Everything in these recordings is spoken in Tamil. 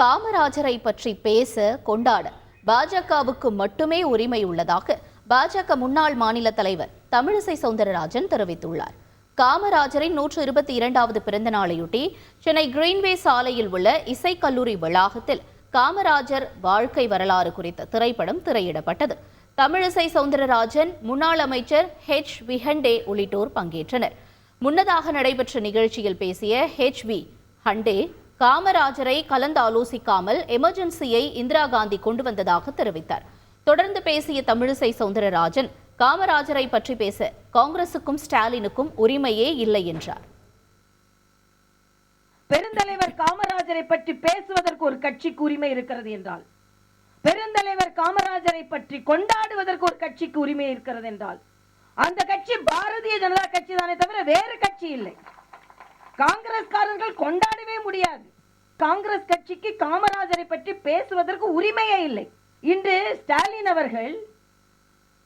காமராஜரை பற்றி பேச கொண்டாட பாஜகவுக்கு மட்டுமே உரிமை உள்ளதாக பாஜக முன்னாள் மாநில தலைவர் தமிழிசை சவுந்தரராஜன் தெரிவித்துள்ளார். காமராஜரின் நூற்று இருபத்தி இரண்டாவது பிறந்த நாளையொட்டி சென்னை கிரீன்வே சாலையில் உள்ள இசைக்கல்லூரி வளாகத்தில் காமராஜர் வாழ்க்கை வரலாறு குறித்த திரைப்படம் திரையிடப்பட்டது. தமிழிசை சவுந்தரராஜன் முன்னாள் அமைச்சர் ஹெச் விஹண்டே உள்ளிட்டோர் பங்கேற்றனர். முன்னதாக நடைபெற்ற நிகழ்ச்சியில் பேசிய ஹெச் வி. ஹண்டே காமராஜரை கலந்தாலோசிக்காமல் எமர்ஜென்சியை இந்திரா காந்தி கொண்டு வந்ததாக தெரிவித்தார். தொடர்ந்து பேசிய தமிழிசை சவுந்தரராஜன் காமராஜரை பற்றி பேச காங்கிரசுக்கும் ஸ்டாலினுக்கும் உரிமையே இல்லை என்றார். பெருந்தலைவர் காமராஜரை பற்றி பேசுவதற்கு ஒரு கட்சிக்கு உரிமை இருக்கிறது என்றால் பெருந்தலைவர் காமராஜரை பற்றி கொண்டாடுவதற்கு ஒரு கட்சிக்கு உரிமை இருக்கிறது என்றால் அந்த கட்சி பாரதிய ஜனதா கட்சி தானே தவிர வேறு கட்சி இல்லை. காங்கிரஸ்காரர்கள் கொண்டாடவே முடியாது. காங்கிரஸ் கட்சிக்கு காமராஜரை பற்றி பேசுவதற்கு உரிமையே இல்லை. இன்று ஸ்டாலின் அவர்கள்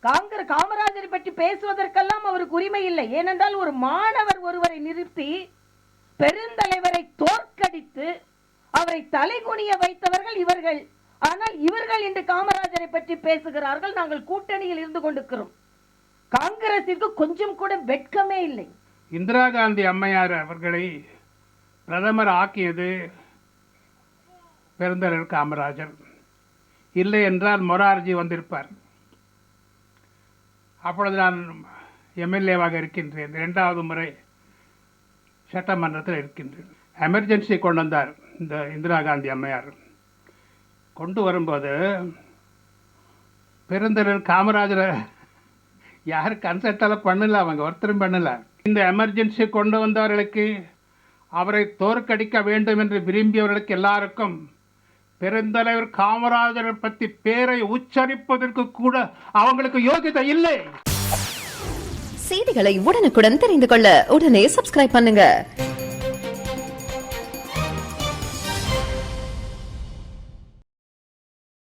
காங்கிரஸ் காமராஜரை பற்றி பேசுவதற்கெல்லாம் அவருக்கு உரிமை இல்லை. ஏனென்றால் ஒரு மாணவர் ஒருவரை நிறுத்தி பெருந்தலைவரை தோற்கடித்து அவரை தலைகுனிய வைத்தவர்கள் இவர்கள். ஆனால் இவர்கள் இன்று காமராஜரை பற்றி பேசுகிறார்கள். நாங்கள் கூட்டணியில் இருந்து கொண்டிருக்கிறோம். காங்கிரசிற்கு கொஞ்சம் கூட வெட்கமே இல்லை. இந்திரா காந்தி அம்மையார் அவர்களை பிரதமர் ஆக்கியது பெருந்தலைவர் காமராஜர். இல்லை என்றால் மொரார்ஜி வந்திருப்பார். அப்பொழுது நான் எம்எல்ஏவாக இருக்கின்றேன். இரண்டாவது முறை சட்டமன்றத்தில் இருக்கின்றேன். எமர்ஜென்சி கொண்டு வந்தார் இந்த இந்திரா காந்தி அம்மையார். கொண்டு வரும்போது பெருந்தலைவர் காமராஜரை யார் கன்சல்ட்டெல்லாம் பண்ணலை அவங்க ஒருத்தரும் பண்ணல. இந்த எமர்ஜென்சி கொண்டு வந்தவர்களுக்கு அவரை தோற்கடிக்க வேண்டும் என்று விரும்பியவர்களுக்கு எல்லாருக்கும் பெருந்தலைவர் காமராஜரை பற்றி பேரை உச்சரிப்பதற்கு கூட அவங்களுக்கு யோகிதை இல்லை. செய்திகளை உடனுக்குடன் தெரிந்து கொள்ள உடனே சப்ஸ்கிரைப் பண்ணுங்க.